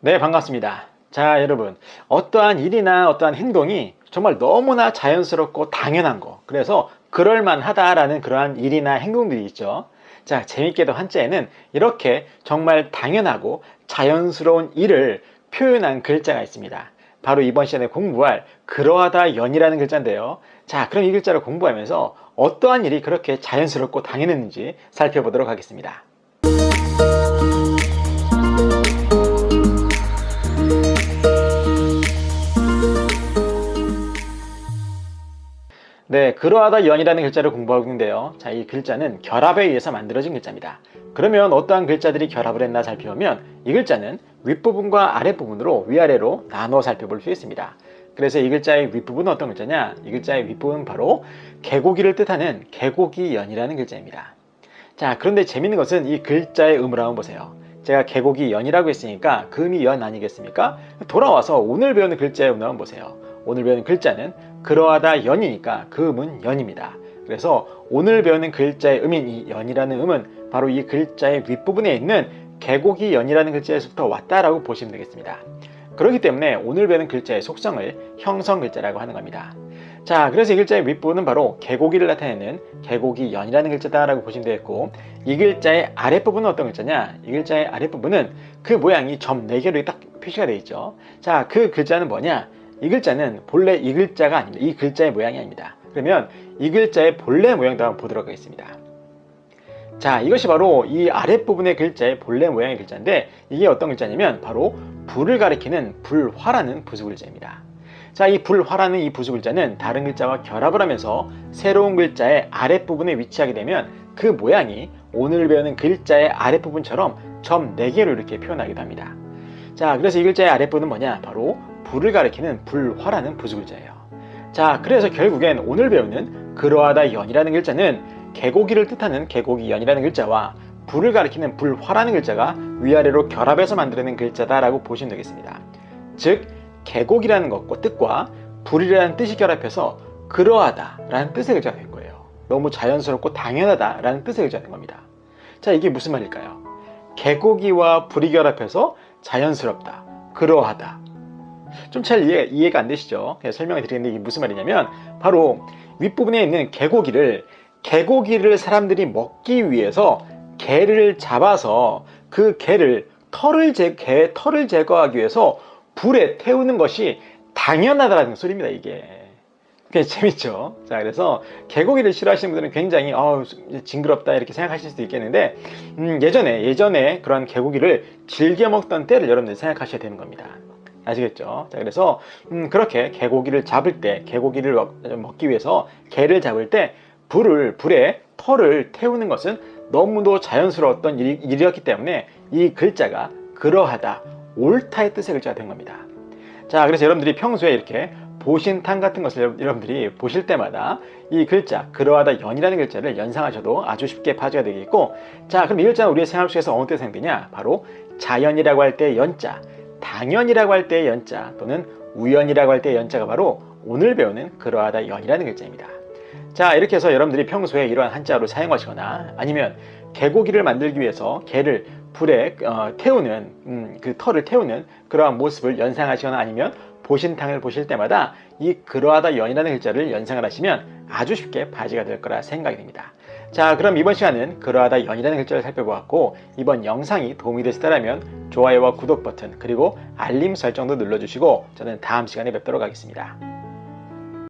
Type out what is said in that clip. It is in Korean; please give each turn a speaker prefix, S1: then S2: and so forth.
S1: 네, 반갑습니다. 자, 여러분. 어떠한 일이나 어떠한 행동이 정말 너무나 자연스럽고 당연한 거. 그래서 그럴만하다라는 그러한 일이나 행동들이 있죠. 자, 재밌게도 한자에는 이렇게 정말 당연하고 자연스러운 일을 표현한 글자가 있습니다. 바로 이번 시간에 공부할 그러하다 연이라는 글자인데요. 자, 그럼 이 글자를 공부하면서 어떠한 일이 그렇게 자연스럽고 당연했는지 살펴보도록 하겠습니다. 네, 그러하다 연이라는 글자를 공부하고 있는데요. 자, 이 글자는 결합에 의해서 만들어진 글자입니다. 그러면 어떠한 글자들이 결합을 했나 살펴보면 이 글자는 윗부분과 아랫부분으로 위아래로 나눠 살펴볼 수 있습니다. 그래서 이 글자의 윗부분은 어떤 글자냐? 이 글자의 윗부분은 바로 개고기를 뜻하는 개고기연이라는 글자입니다. 자, 그런데 재밌는 것은 이 글자의 음을 한번 보세요. 제가 개고기 연이라고 했으니까 금이 연 아니겠습니까? 돌아와서 오늘 배우는 글자의 음을 한번 보세요. 오늘 배우는 글자는 그러하다 연이니까 그 음은 연입니다. 그래서 오늘 배우는 글자의 음인 이 연이라는 음은 바로 이 글자의 윗부분에 있는 개고기 연이라는 글자에서부터 왔다라고 보시면 되겠습니다. 그렇기 때문에 오늘 배우는 글자의 속성을 형성 글자라고 하는 겁니다. 자, 그래서 이 글자의 윗부분은 바로 개고기를 나타내는 개고기 연이라는 글자다라고 보시면 되겠고 이 글자의 아랫부분은 어떤 글자냐? 이 글자의 아랫부분은 그 모양이 점 4개로 딱 표시가 되어 있죠. 자, 그 글자는 뭐냐? 이 글자는 본래 이 글자가 아닙니다. 이 글자의 모양이 아닙니다. 그러면 이 글자의 본래 모양도 한번 보도록 하겠습니다. 자, 이것이 바로 이 아랫부분의 글자의 본래 모양의 글자인데 이게 어떤 글자냐면 바로 불을 가리키는 불화라는 부수 글자입니다. 자, 이 불화라는 이 부수 글자는 다른 글자와 결합을 하면서 새로운 글자의 아랫부분에 위치하게 되면 그 모양이 오늘 배우는 글자의 아랫부분처럼 점 4개로 이렇게 표현하기도 합니다. 자, 그래서 이 글자의 아랫부분은 뭐냐? 바로 불을 가리키는 불화라는 부수 글자예요. 자, 그래서 결국엔 오늘 배우는 그러하다 연이라는 글자는 개고기를 뜻하는 개고기 연이라는 글자와 불을 가리키는 불화라는 글자가 위아래로 결합해서 만들어낸 글자다라고 보시면 되겠습니다. 즉, 개고기라는 것과 뜻과 불이라는 뜻이 결합해서 그러하다라는 뜻의 글자가 된 거예요. 너무 자연스럽고 당연하다라는 뜻의 글자가 된 겁니다. 자, 이게 무슨 말일까요? 개고기와 불이 결합해서 자연스럽다, 그러하다. 좀 잘 이해, 이해가 안 되시죠? 설명을 드리는데 이게 무슨 말이냐면 바로 윗부분에 있는 개고기를 개고기를 사람들이 먹기 위해서 개를 잡아서 그 개를 털을 제 개 털을 제거하기 위해서 불에 태우는 것이 당연하다는 소리입니다. 이게. 꽤 재밌죠. 자, 그래서 개고기를 싫어하시는 분들은 굉장히 어 징그럽다 이렇게 생각하실 수도 있겠는데 음, 예전에 예전에 그런 개고기를 즐겨 먹던 때를 여러분들 생각하셔야 되는 겁니다. 아시겠죠? 자, 그래서 음, 그렇게 개고기를 잡을 때 개고기를 먹, 먹기 위해서 개를 잡을 때 불을 불에 털을 태우는 것은 너무도 자연스러웠던 일, 일이었기 때문에 이 글자가 그러하다 옳다의 뜻의 글자가 된 겁니다. 자, 그래서 여러분들이 평소에 이렇게 보신탕 같은 것을 여러분들이 보실 때마다 이 글자 그러하다 연이라는 글자를 연상하셔도 아주 쉽게 파악가 되겠고 자 그럼 이 글자는 우리의 생활 속에서 어느 때 사용되냐 바로 자연이라고 할 때 연자 당연이라고 할때 연자 또는 우연이라고 할때 연자가 바로 오늘 배우는 그러하다 연이라는 글자입니다 자 이렇게 해서 여러분들이 평소에 이러한 한자로 사용하시거나 아니면 개고기를 만들기 위해서 개를 불에 어, 태우는 음, 그 털을 태우는 그러한 모습을 연상하시거나 아니면 보신탕을 보실 때마다 이 그러하다 연이라는 글자를 연상을 하시면 아주 쉽게 바지가 될 거라 생각이 됩니다. 자 그럼 이번 시간은 그러하다 연이라는 글자를 살펴보았고 이번 영상이 도움이 되셨다면 좋아요와 구독 버튼 그리고 알림 설정도 눌러주시고 저는 다음 시간에 뵙도록 하겠습니다.